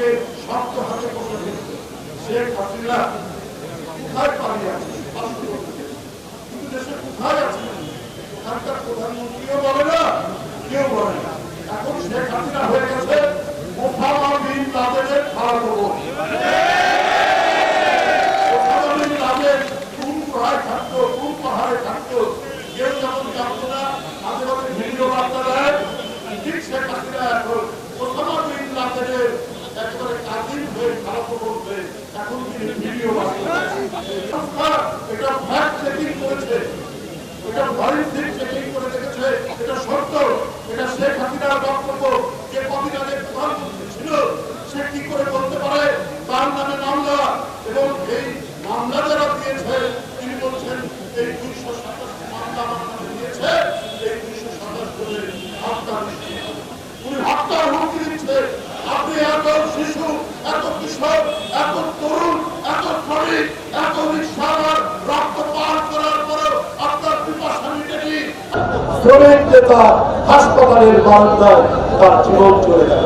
আজকে শক্ত কোথায় পালিয়ে আছে কিন্তু দেশে কোথায় আছে। ওখানকার প্রধানমন্ত্রীও বলে না, কেউ বলে না। এখন শেখ হাসিনা হয়ে গেছে হয়ে করছে এখন তিনি ভিডিও এটা ফ্যাক্ট চেকিং করেছে এটা ফরেনসিক চেকিং করে দেখেছে এটা সত্য এটা শেখ হাসিনার বক্তব্য যে কবিরাজে প্রধানমন্ত্রী ছিল সে কি করে বলতে পারে তার নামে মামলা এবং এই মামলা যারা দিয়েছে তিনি বলছেন এই দুইশো সাতাশটি মামলা আমার নামে দিয়েছে এই দুইশো সাতাশ জনের হত্যা উনি হত্যার হুমকি দিচ্ছে। আপনি এত শিশু এত এত তরুণ এত শ্রমিক এত রিক্সাওয়ালার রক্ত পান করার পরেও আপনার পিপাসা মিটেনি। শ্রমিক নেতা হাসপাতালের বারান্দায় তার জীবন চলে গেল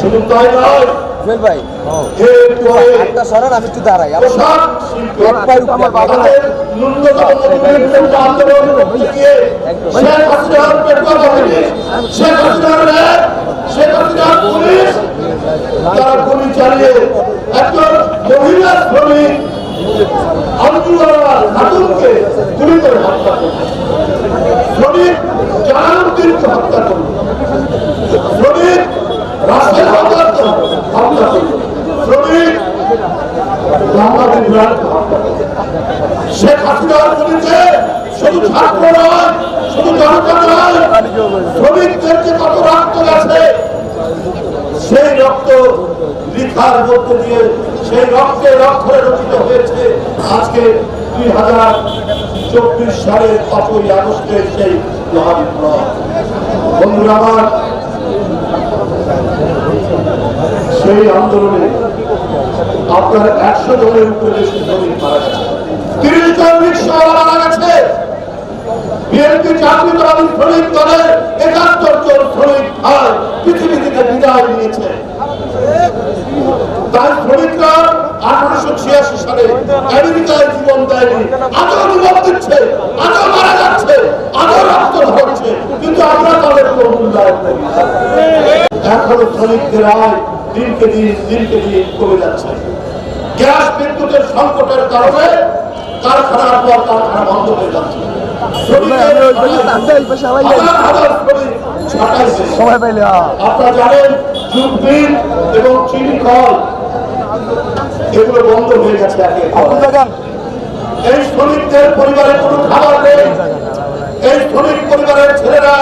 শুধু তাই নয় ভাই একটা সরান আমি একটু দাঁড়াই। শেখ হাসিনার পুলিশ চালিয়ে একজন মহিলা শ্রমিক করে হত্যা করল। শ্রমিক জালালউদ্দিনকে হত্যা করল। শ্রমিক হত্যা করল শেখ হাসিনার গুলিতে শুধু ছাত্র নয় শুধু জনতা নয় শ্রমিকদেরকে কত রক্ত গেছে সেই রক্ত লিখার মধ্য দিয়ে সেই রক্তের অক্ষরে রচিত হয়েছে আজকে দুই হাজার চব্বিশ সালের পাঁচই আগস্টের সেই মহাবিপ্লব। সেই আন্দোলনে আপনার একশো জনের উপরে শ্রমিক মারা তিরিশ জন রিক্সাওয়ালা মারা গেছে। বিএনপি জাতীয়তাবাদী শ্রমিক দলের একাত্তর জন শ্রমিক ভাই পৃথিবী থেকে বিদায় নিয়েছে। তার শ্রমিকরা আঠারোশো ছিয়াশি সালে আমেরিকায় জীবন দেয়নি। আজও জীবন দিচ্ছে আজও মারা যাচ্ছে আজও রক্ত ধরছে কিন্তু আমরা তাদের কোনো মূল্যায়ন এখনও শ্রমিকদের আয় দিনকে দিন দিনকে দিন কমে যাচ্ছে। গ্যাস বিদ্যুতের সংকটের কারণে কারখানার পর কারখানা বন্ধ হয়ে যাচ্ছে। শ্রমিকের হাজার হাজার শ্রমিক। সময় পাইলে আপনারা জানেন জুটবিল এবং চিনি কল এগুলো বন্ধ হয়ে গেছে। এই শ্রমিকদের পরিবারে কোনো খাবার নেই। এই শ্রমিক পরিবারের ছেলেরা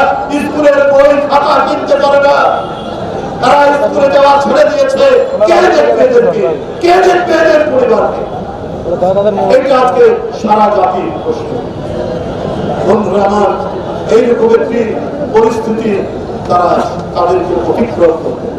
স্কুলের বই খাতা কিনতে পারে না। তারা স্কুলে যাওয়া ছেড়ে দিয়েছে। কে দেখবে এদেরকে? কে দেখবে এদের পরিবারকে? এটা আজকে সারা জাতির প্রশ্ন। বন্ধুরা আমার এইরকম একটি পরিস্থিতি তারা তাদেরকে অতিক্রম করবে